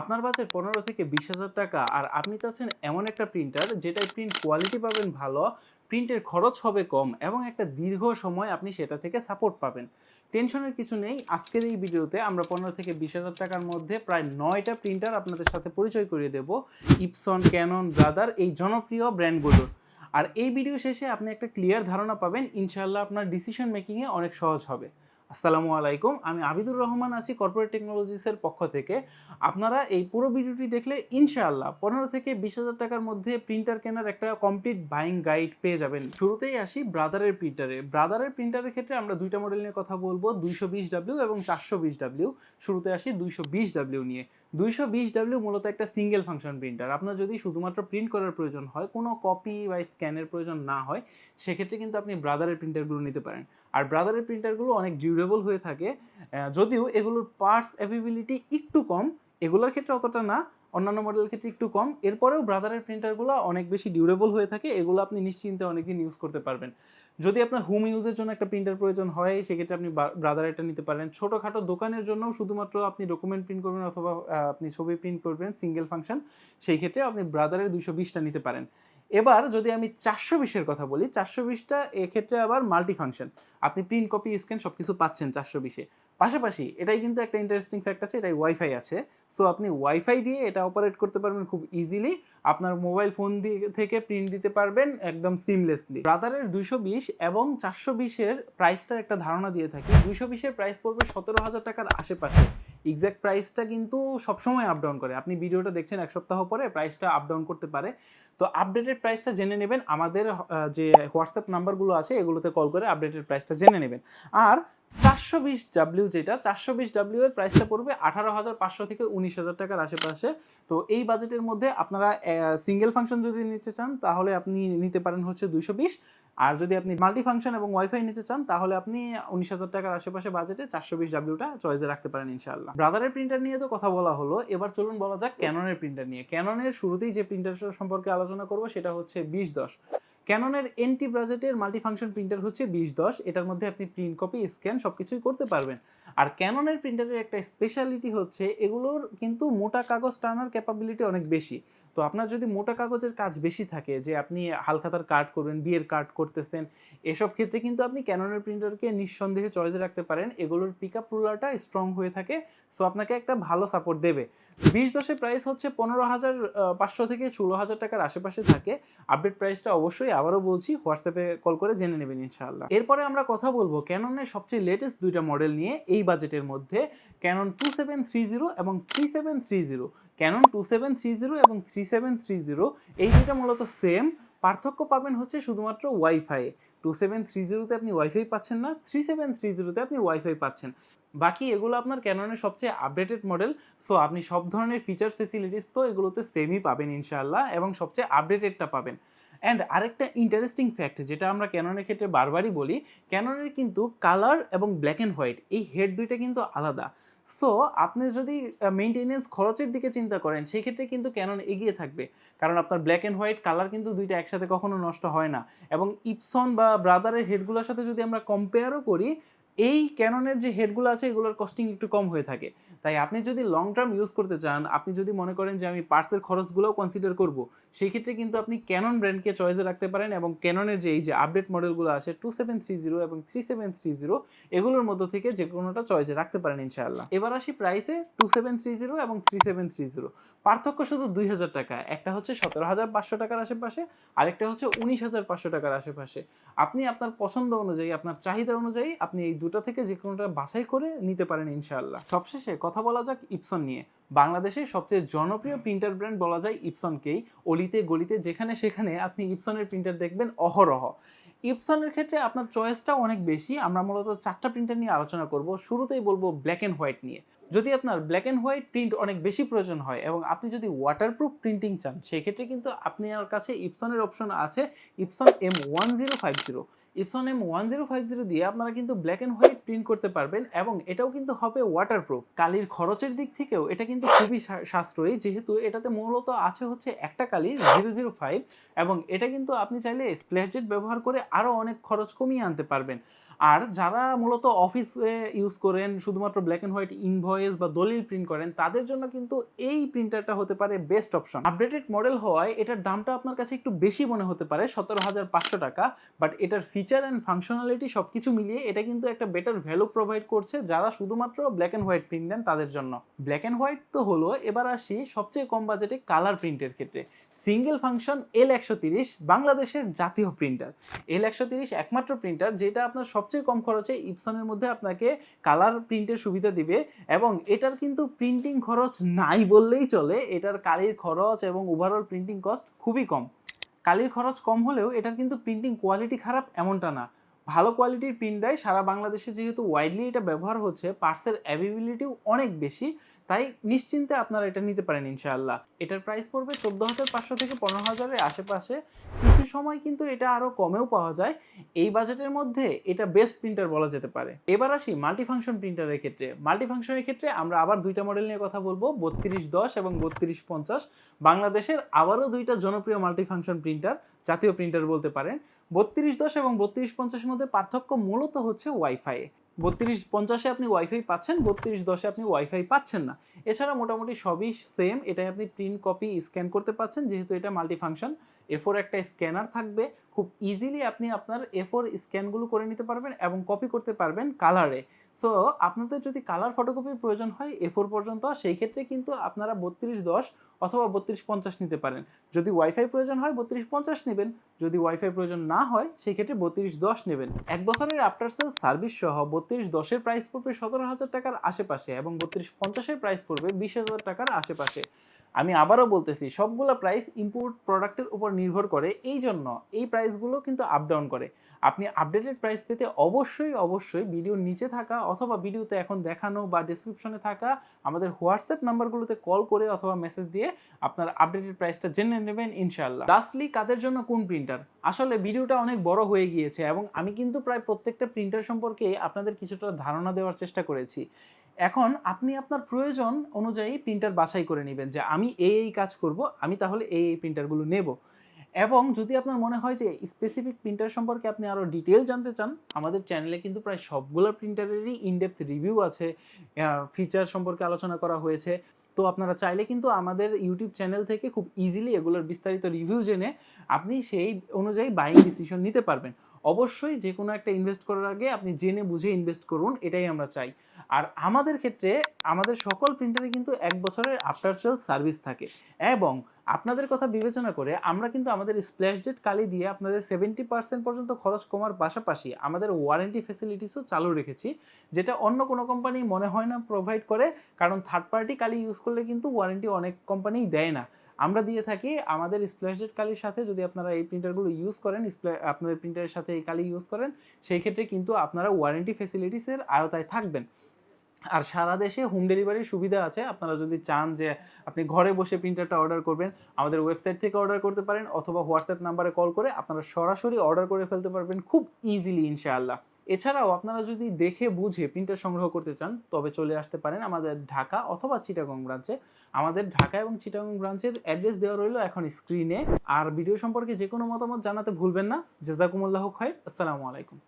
আপনার বাজেট পনেরো থেকে বিশ হাজার টাকা, আর আপনি চাচ্ছেন এমন একটা প্রিন্টার যেটায় প্রিন্ট কোয়ালিটি পাবেন ভালো প্রিন্টের খরচ হবে কম, এবং একটা দীর্ঘ সময় আপনি সেটা থেকে সাপোর্ট পাবেন। টেনশনের কিছু নেই, আজকের এই ভিডিওতে আমরা পনেরো থেকে বিশ হাজার টাকার মধ্যে প্রায় নয়টা প্রিন্টার আপনাদের সাথে পরিচয় করিয়ে দেব ইপসন ক্যানন ব্রাদার এই জনপ্রিয় ব্র্যান্ডগুলোর আর এই ভিডিও শেষে আপনি একটা ক্লিয়ার ধারণা পাবেন ইনশাল্লাহ আপনার ডিসিশন মেকিংয়ে অনেক সহজ হবে। আসসালামু আলাইকুম। আমি আবিদুর রহমান আছি কর্পোরেট টেকনোলজিসের পক্ষ থেকে। আপনারা এই পুরো ভিডিওটি দেখলে ইনশাআল্লাহ পনেরো থেকে বিশ হাজার টাকার মধ্যে প্রিন্টার কেনার একটা কমপ্লিট বাইং গাইড পেয়ে যাবেন। শুরুতেই আসি ব্রাদারের প্রিন্টারে ব্রাদারের প্রিন্টারের ক্ষেত্রে আমরা দুইটা মডেল নিয়ে কথা বলব, দুইশো বিশ ডাব্লিউ এবং চারশো বিশ ডাব্লিউ শুরুতে আসি দুইশো বিশ ডাব্লিউ নিয়ে। দুইশো বিশ ডাব্লিউ মূলত একটা সিঙ্গেল ফাংশন প্রিন্টার আপনার যদি শুধুমাত্র প্রিন্ট করার প্রয়োজন হয়, কোনো কপি বা স্ক্যানের প্রয়োজন না হয়, সেক্ষেত্রে কিন্তু আপনি ব্রাদারের প্রিন্টারগুলো নিতে পারেন। আর ব্রাদারের প্রিন্টারগুলো অনেক ডিউরেবল হয়ে থাকে যদিও এগুলোর পার্টস অ্যাভেবিলিটি একটু কম, এগুলোর ক্ষেত্রে অতটা না। অন্যান্য মডেলের ক্ষেত্রে একটু কম। এরপরেও ব্রাদারের প্রিন্টারগুলো অনেক বেশি ডিউরেবল হয়ে থাকে। এগুলো আপনি নিশ্চিন্তে অনেকদিন ইউজ করতে পারবেন। যদি আপনার হোম ইউজের জন্য একটা প্রিন্টার প্রয়োজন হয়, সেক্ষেত্রে আপনি ব্রাদারেরটা নিতে পারেন। ছোটোখাটো দোকানের জন্য শুধুমাত্র আপনি ডকুমেন্ট প্রিন্ট করবেন অথবা আপনি ছবি প্রিন্ট করবেন সিঙ্গেল ফাংশন সেই ক্ষেত্রে আপনি ব্রাদারের দুশো বিশটা নিতে পারেন। এবার যদি আমি চারশো বিশের কথা বলি, চারশো বিশটা এক্ষেত্রে আবার মাল্টি ফাংশন আপনি প্রিন্ট কপি স্ক্যান সব কিছু পাচ্ছেন চারশো বিশে। পাশাপাশি এটাই কিন্তু একটা ইন্টারেস্টিং ফ্যাক্ট আছে, এটাই ওয়াইফাই আছে। সো আপনি ওয়াইফাই দিয়ে এটা অপারেট করতে পারবেন খুব ইজিলি আপনার মোবাইল ফোন দিয়ে থেকে প্রিন্ট দিতে পারবেন একদম সিমলেসলি ব্রাদারের দুশো বিশ এবং চারশো বিশের প্রাইসটার একটা ধারণা দিয়ে থাকি। দুশো বিশের প্রাইস পড়বে সতেরো হাজার টাকার আশেপাশে। এক্স্যাক্ট প্রাইসটা কিন্তু সবসময় আপ ডাউন করে। আপনি ভিডিওটা দেখছেন এক সপ্তাহ পরে প্রাইসটা আপ ডাউন করতে পারে। তো আপডেটেড প্রাইসটা জেনে নেবেন। আমাদের যে হোয়াটসঅ্যাপ নাম্বারগুলো আছে, এগুলোতে কল করে আপডেটেড প্রাইসটা জেনে নেবেন। আর চারশো বিশ ডাব্লিউ যেটা, চারশো বিশ ডাব্লিউ এর প্রাইসটা পড়বে আঠারো হাজার পাঁচশো থেকে উনিশ হাজার টাকার আশেপাশে। তো এই বাজেটের মধ্যে আপনারা সিঙ্গেল ফাংশন যদি নিতে চান, তাহলে আপনি নিতে পারেন হচ্ছে দুইশো বিশ। আর যদি আপনি মাল্টি ফাংশন এবং ওয়াইফাই নিতে চান, তাহলে আপনি উনিশ হাজার টাকার আশেপাশে বাজেটে চারশো বিশ ডাব্লিউটা চয়েসে রাখতে পারেন ইনশাআল্লাহ। ব্রাদারের প্রিন্টার নিয়ে তো কথা বলা হলো, এবার চলুন বলা যাক ক্যাননের প্রিন্টার নিয়ে। ক্যাননের শুরুতেই যে প্রিন্টার সম্পর্কে আলোচনা করব, সেটা হচ্ছে বিশ দশ। ক্যাননের এনটি বাজেটের মাল্টি ফাংশন প্রিন্টার হচ্ছে বিশ দশ, এটার মধ্যে আপনি প্রিন্ট কপি স্ক্যান সব কিছুই করতে পারবেন। আর ক্যাননের প্রিন্টারের একটা স্পেশালিটি হচ্ছে, এগুলোর কিন্তু মোটা কাগজ টানার ক্যাপাবিলিটি অনেক বেশি। তো আপনার যদি মোটা কাগজের কাজ বেশি থাকে, যে আপনি হালখাতার কাট করবেন, বিয়ের কাট করতেছেন, এসব ক্ষেত্রে কিন্তু আপনি ক্যাননের প্রিন্টারকে নিঃসন্দেহে চয়েসে রাখতে পারেন। এগুলোর পিক আপ রুলারটা স্ট্রং হয়ে থাকে সো আপনাকে একটা ভালো সাপোর্ট দেবে। বিশ দশের প্রাইস হচ্ছে পনেরো হাজার পাঁচশো থেকে ষোলো হাজার টাকার আশেপাশে থাকে। আপডেট প্রাইসটা অবশ্যই আবারও বলছি, হোয়াটসঅ্যাপে কল করে জেনে নেবেন ইনশাআল্লাহ। এরপরে আমরা কথা বলব ক্যাননের সবচেয়ে লেটেস্ট দুইটা মডেল নিয়ে, এই বাজেটের মধ্যে Canon two seven three zero এবং three seven three zero Canon two seven three zero এবং থ্রি সেভেন থ্রি জিরো এই দুইটা মূলত সেম পার্থক্য পাবেন হচ্ছে শুধুমাত্র ওয়াইফাই টু সেভেন থ্রি জিরোতে আপনি ওয়াইফাই পাচ্ছেন না থ্রি সেভেন থ্রি জিরোতে আপনি ওয়াইফাই পাচ্ছেন। বাকি এগুলো আপনার ক্যাননের সবচেয়ে আপডেটেড মডেল সো আপনি সব ধরনের ফিচার ফেসিলিটিস তো এগুলোতে সেমই পাবেন ইনশাআল্লাহ, এবং সবচেয়ে আপডেটেডটা পাবেন। অ্যান্ড আরেকটা ইন্টারেস্টিং ফ্যাক্ট যেটা আমরা ক্যাননের ক্ষেত্রে বারবারই বলি, ক্যাননের কিন্তু কালার এবং ব্ল্যাক অ্যান্ড হোয়াইট এই হেড দুইটা কিন্তু আলাদা। সো আপনি যদি মেনটেনেন্স খরচের দিকে চিন্তা করেন, সেই ক্ষেত্রে কিন্তু ক্যানন এগিয়ে থাকবে। কারণ আপনার ব্ল্যাক অ্যান্ড হোয়াইট কালার কিন্তু দুইটা একসাথে কখনো নষ্ট হয় না। এবং ইপসন বা ব্রাদারের হেডগুলোর সাথে যদি আমরা কম্পেয়ারও করি এই ক্যাননের যে হেডগুলো আছে, এগুলোর কস্টিং একটু কম হয়ে থাকে। তাই আপনি যদি লং টার্ম ইউজ করতে চান, আপনি যদি মনে করেন যে আমি পার্টসের খরচগুলোও কনসিডার করব, সেই ক্ষেত্রে কিন্তু আপনি ক্যানন ব্র্যান্ডকে চয়েসে রাখতে পারেন এবং ক্যাননের যে এই যে আপডেট মডেলগুলো আছে টু সেভেন থ্রি জিরো এবং থ্রি সেভেন থ্রি জিরো এগুলোর মধ্যে থেকে যে কোনোটা চয়েসে রাখতে পারেন ইনশাআল্লাহ। এবার আসি প্রাইসে টু সেভেন থ্রি জিরো এবং থ্রি সেভেন থ্রি জিরো পার্থক্য শুধু দুই হাজার টাকা, একটা হচ্ছে সতেরো হাজার পাঁচশো টাকার আশেপাশে, আরেকটা হচ্ছে উনিশ হাজার পাঁচশো টাকার আশেপাশে। আপনি আপনার পছন্দ অনুযায়ী, আপনার চাহিদা অনুযায়ী আপনি এই দুটো থেকে যে কোনোটা বাছাই করে নিতে পারেন ইনশাআল্লাহ। সবশেষে কথা বলা যাক ইপসন নিয়ে। বাংলাদেশের সবচেয়ে জনপ্রিয় প্রিন্টার ব্র্যান্ড বলা যায় ইপসনকেই। অলিতে, গলিতে, যেখানে সেখানে আপনি ইপসনের প্রিন্টার দেখবেন অহরহ। ইপসনের ক্ষেত্রে আপনার চয়েসটা অনেক বেশি। আমরা মূলত চারটা প্রিন্টার নিয়ে আলোচনা করব। শুরুতেই বলব ব্ল্যাক অ্যান্ড হোয়াইট নিয়ে। যদি আপনার ব্ল্যাক অ্যান্ড হোয়াইট প্রিন্ট অনেক বেশি প্রয়োজন হয় এবং আপনি যদি ওয়াটারপ্রুফ প্রিন্টিং চান, সেক্ষেত্রে কিন্তু আপনার কাছে ইপসনের অপশন আছে Epson M one zero five zero Epson M one zero five zero দিয়ে আপনারা কিন্তু ব্ল্যাক অ্যান্ড হোয়াইট প্রিন্ট করতে পারবেন এবং এটাও কিন্তু হবে ওয়াটারপ্রুফ কালির খরচের দিক থেকেও এটা কিন্তু খুবই সাশ্রয়ী, যেহেতু এটাতে মূলত আছে হচ্ছে একটা কালি জিরো জিরো ফাইভ এবং এটা কিন্তু আপনি চাইলে স্প্ল্যাশ জেট ব্যবহার করে আরও অনেক খরচ কমিয়ে আনতে পারবেন। আর যারা মূলত অফিসে ইউজ করেন, শুধুমাত্র ব্ল্যাক অ্যান্ড হোয়াইট ইনভয়েস বা দলিল প্রিন্ট করেন, তাদের জন্য কিন্তু এই প্রিন্টারটা হতে পারে বেস্ট অপশন আপডেটেড মডেল হওয়ায় এটার দামটা আপনার কাছে একটু বেশি মনে হতে পারে, সতেরো হাজার পাঁচশো টাকা বাট এটার ফিচার অ্যান্ড ফাংশনালিটি সব কিছু মিলিয়ে এটা কিন্তু একটা বেটার ভ্যালু প্রোভাইড করছে যারা শুধুমাত্র ব্ল্যাক অ্যান্ড হোয়াইট প্রিন্ট দেন তাদের জন্য। ব্ল্যাক অ্যান্ড হোয়াইট তো হলো, এবার আসি সবচেয়ে কম বাজেটে কালার প্রিন্টের ক্ষেত্রে। সিঙ্গেল ফাংশন এল একশো তিরিশ বাংলাদেশের জাতীয় প্রিন্টার এল একশো তিরিশ একমাত্র প্রিন্টার যেটা আপনার সবচেয়ে কম খরচে ইপসনের মধ্যে আপনাকে কালার প্রিন্টের সুবিধা দিবে এবং এটার কিন্তু প্রিন্টিং খরচ নাই বললেই চলে। এটার কালির খরচ এবং ওভারঅল প্রিন্টিং কস্ট খুবই কম। কালির খরচ কম হলেও এটার কিন্তু প্রিন্টিং কোয়ালিটি খারাপ এমনটা না। ভালো কোয়ালিটির প্রিন্ট দেয়। সারা বাংলাদেশে যেহেতু ওয়াইডলি এটা ব্যবহার হচ্ছে পার্সের অ্যাভেবিলিটিও অনেক বেশি। তাই নিশ্চিন্তে আপনারা এটা নিতে পারেন ইনশাআল্লাহ। এটার প্রাইস পড়বে চোদ্দ হাজার পাঁচশো থেকে পনেরো হাজারের আশেপাশে। কিছু সময় কিন্তু এটা আরও কমেও পাওয়া যায়। এই বাজেটের মধ্যে এটা বেস্ট প্রিন্টার বলা যেতে পারে। এবার আসি মাল্টিফাংশন প্রিন্টারের ক্ষেত্রে। মাল্টিফাংশনের ক্ষেত্রে আমরা আবার দুইটা মডেল নিয়ে কথা বলব, বত্রিশ দশ এবং বত্রিশ পঞ্চাশ। বাংলাদেশের আবারও দুইটা জনপ্রিয় মাল্টিফাংশন প্রিন্টার জাতীয় প্রিন্টার বলতে পারেন। বত্রিশ দশ এবং বত্রিশ পঞ্চাশের মধ্যে পার্থক্য মূলত হচ্ছে ওয়াইফাই বত্রিশ পঞ্চাশে আপনি ওয়াইফাই পাচ্ছেন, বত্রিশ দশে আপনি ওয়াইফাই পাচ্ছেন না। এছাড়া মোটামুটি সবই সেম এটাই আপনি প্রিন্ট কপি স্ক্যান করতে পাচ্ছেন, যেহেতু এটা মাল্টিফাংশন এফোর একটা স্ক্যানার থাকবে। খুব ইজিলি আপনি আপনার এফোর স্ক্যানগুলো করে নিতে পারবেন এবং কপি করতে পারবেন কালারে সো আপনাদের যদি কালার ফটোকপির প্রয়োজন হয় এ ফোর পর্যন্ত, সেই ক্ষেত্রে কিন্তু আপনারা বত্রিশ দশ অথবা বত্রিশ পঞ্চাশ নিতে পারেন। যদি ওয়াইফাই প্রয়োজন হয়, বত্রিশ পঞ্চাশ নেবেন। যদি ওয়াইফাই প্রয়োজন না হয়, সেই ক্ষেত্রে বত্রিশ দশ নেবেন। এক বছরের আফটার সেল সার্ভিস সহ বত্রিশ দশের প্রাইস পড়বে সতেরো হাজার টাকার আশেপাশে এবং বত্রিশ পঞ্চাশের প্রাইস পড়বে বিশ হাজার টাকার আশেপাশে। আমি আবারও বলতেছি, সবগুলো প্রাইস ইম্পোর্ট প্রোডাক্টের উপর নির্ভর করে। এই জন্য এই প্রাইসগুলো কিন্তু আপ ডাউন করে। আপনি আপডেটেড প্রাইস পেতে অবশ্যই অবশ্যই ভিডিওর নিচে থাকা অথবা ভিডিওতে এখন দেখানো বা ডিসক্রিপশনে থাকা আমাদের হোয়াটসঅ্যাপ নাম্বারগুলোতে কল করে অথবা মেসেজ দিয়ে আপনার আপডেটেড প্রাইসটা জেনে নেবেন ইনশাল্লাহ লাস্টলি কাদের জন্য কোন প্রিন্টার আসলে ভিডিওটা অনেক বড় হয়ে গিয়েছে এবং আমি কিন্তু প্রায় প্রত্যেকটা প্রিন্টার সম্পর্কে আপনাদের কিছুটা ধারণা দেওয়ার চেষ্টা করেছি। এখন আপনি আপনার প্রয়োজন অনুযায়ী প্রিন্টার বাছাই করে নেবেন যে আমি এই এই কাজ করব, আমি তাহলে এই এই প্রিন্টারগুলো নেব। এবং যদি আপনার মনে হয় যে স্পেসিফিক প্রিন্টার সম্পর্কে আপনি আরও ডিটেল জানতে চান, আমাদের চ্যানেলে কিন্তু প্রায় সবগুলো প্রিন্টারেরই ইনডেপথ রিভিউ আছে ফিচার সম্পর্কে আলোচনা করা হয়েছে। তো আপনারা চাইলে কিন্তু আমাদের ইউটিউব চ্যানেল থেকে খুব ইজিলি এগুলোর বিস্তারিত রিভিউ জেনে আপনি সেই অনুযায়ী বাইং ডিসিশন নিতে পারবেন। অবশ্যই যে কোনো একটা ইনভেস্ট করার আগে আপনি জেনে বুঝে ইনভেস্ট করুন, এটাই আমরা চাই। আর আমাদের ক্ষেত্রে আমাদের সকল প্রিন্টারে কিন্তু এক বছরের আফটার সেল সার্ভিস থাকে এবং আপনাদের কথা বিবেচনা করে আমরা কিন্তু আমাদের স্প্ল্যাশ জেট কালি দিয়ে আপনাদের সেভেন্টি পার্সেন্ট পর্যন্ত খরচ কমার পাশাপাশি আমাদের ওয়ারেন্টি ফেসিলিটিসও চালু রেখেছি, যেটা অন্য কোনো কোম্পানি মনে হয় না প্রোভাইড করে, কারণ থার্ড পার্টি কালি ইউজ করলে কিন্তু ওয়ারেন্টি অনেক কোম্পানিই দেয় না। আমরা দিয়ে থাকি আমাদের স্প্ল্যাশজেট কালির সাথে যদি আপনারা এই প্রিন্টারগুলো ইউজ করেন আপনাদের প্রিন্টারের সাথে এই কালি ইউজ করেন, সেই ক্ষেত্রে কিন্তু আপনারা ওয়ারেন্টি ফেসিলিটিসের আওতায় থাকবেন। আর সারা দেশে হোম ডেলিভারির সুবিধা আছে। আপনারা যদি চান যে আপনি ঘরে বসে প্রিন্টারটা অর্ডার করবেন, আমাদের ওয়েবসাইট থেকে অর্ডার করতে পারেন অথবা হোয়াটসঅ্যাপ নাম্বারে কল করে আপনারা সরাসরি অর্ডার করে ফেলতে পারবেন খুব ইজিলি ইনশাআল্লাহ। এছাড়াও আপনারা যদি দেখে বুঝে প্রিন্টার সংগ্রহ করতে চান, তবে চলে আসতে পারেন আমাদের ঢাকা অথবা চিটাগং ব্রাঞ্চে আমাদের ঢাকা এবং চিটাগং ব্রাঞ্চের অ্যাড্রেস দেওয়া রইল এখন স্ক্রিনে আর ভিডিও সম্পর্কে যে কোনো মতামত জানাতে ভুলবেন না। জেজাকুমুল্লাহ খাই আসসালামু আলাইকুম।